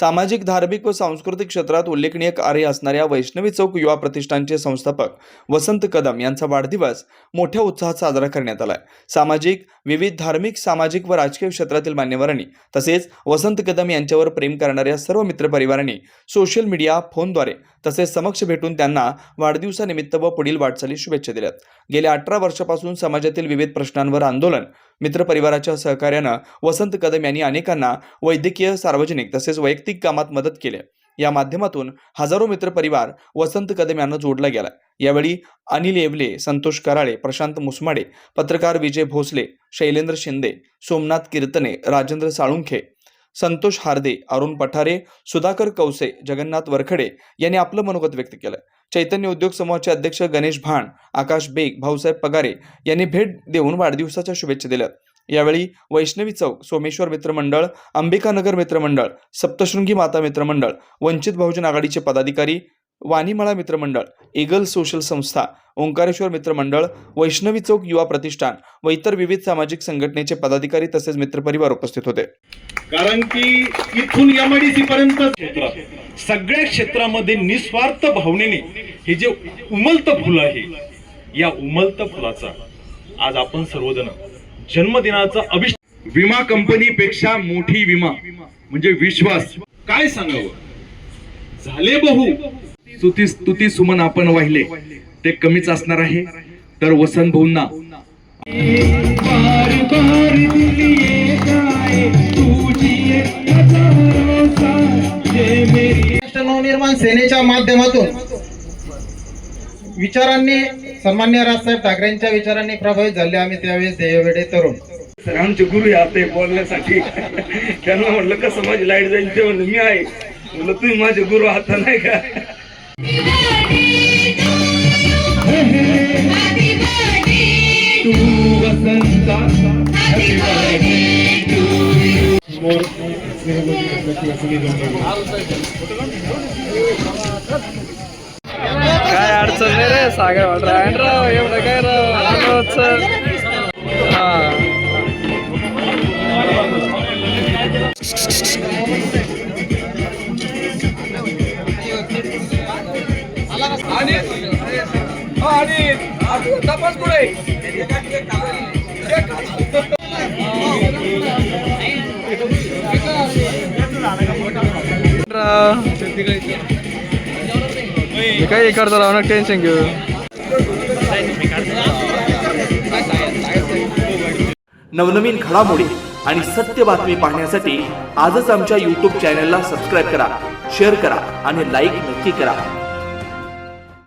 सामाजिक धार्मिक व सांस्कृतिक क्षेत्रात उल्लेखनीय कार्य असणाऱ्या वैष्णवी चौक युवा प्रतिष्ठानचे संस्थापक वसंत कदम यांचा वाढदिवस मोठ्या उत्साहात साजरा करण्यात आला सामाजिक विविध धार्मिक सामाजिक व राजकीय क्षेत्रातील मान्यवरांनी तसेच वसंत कदम यांच्यावर प्रेम करणाऱ्या सर्व मित्रपरिवारांनी सोशल मीडिया फोनद्वारे तसेच समक्ष भेटून त्यांना वाढदिवसानिमित्त व पुढील वाटचाली शुभेच्छा दिल्यात. गेल्या अठरा वर्षापासून समाजातील विविध प्रश्नांवर आंदोलन मित्रपरिवाराच्या सहकार्यानं वसंत कदम यांनी अनेकांना वैद्यकीय सार्वजनिक तसेच वैयक्तिक कामात मदत केली. या माध्यमातून हजारो मित्रपरिवार वसंत कदम यांना जोडला गेला यावेळी अनिल येवले संतोष कराळे प्रशांत मुसमाडे पत्रकार विजय भोसले शैलेंद्र शिंदे सोमनाथ कीर्तने राजेंद्र साळुंखे संतोष हार्दे अरुण पठारे सुधाकर कौसे जगन्नाथ वरखडे यांनी आपलं मनोगत व्यक्त केलं. चैतन्य उद्योग समूहाचे अध्यक्ष गणेश भाण आकाश बेग भाऊसाहेब पगारे यांनी भेट देऊन वाढदिवसाच्या शुभेच्छा दिल्या. यावेळी वैष्णवी चौक सोमेश्वर मित्रमंडळ अंबिकानगर मित्रमंडळ सप्तशृंगी माता मित्रमंडळ वंचित बहुजन आघाडीचे पदाधिकारी वाणीमळा मित्रमंडळ इगल सोशल संस्था ओंकारेश्वर मित्रमंडळ वैष्णवी चौक युवा प्रतिष्ठान व इतर विविध सामाजिक संघटनेचे पदाधिकारी तसेच मित्रपरिवार उपस्थित होते. कारण की इथून एमआयडीसी पर्यंत सगळ्या क्षेत्रामध्ये निस्वार्थ भावनेने हे जे उमलत फुल आहे या उमलत फुलाचा आज आपण सर्वजण जन्मदिनाचा अभिष विमा कंपनीपेक्षा मोठी विमा म्हणजे विश्वास. काय सांगावं? झाले बहु. स्तुती स्तुती सुमन आपण वाहिले. ते कमीच असणार आहे. तर वसंत भाऊंना. नवनिर्माण सेनेच्या माध्यमातून विचारांनी सन्मान्य राजसाहेब ठाकरेंच्या विचारांनी प्रभावित झाले आम्ही त्यावेळेस देवेडे तरुण. सर आमचे गुरु आहे आता बोलण्यासाठी. त्यांना म्हटलं कसं माझी लाइट जाईल? ते म्हणलं मी आहे. म्हणलं तुम्ही माझे गुरु आता नाही का? काय अडचण नाही रे सागर वाटरा राव एवढं काय राव आलोच हा तपास पुढे काय मी करतो राव टेन्शन घेऊ. नवनवीन घडामोडी आणि सत्य बातमी पाहण्यासाठी आजच आमच्या यूट्यूब चॅनलला सबस्क्राईब करा शेअर करा आणि लाईक नक्की करा.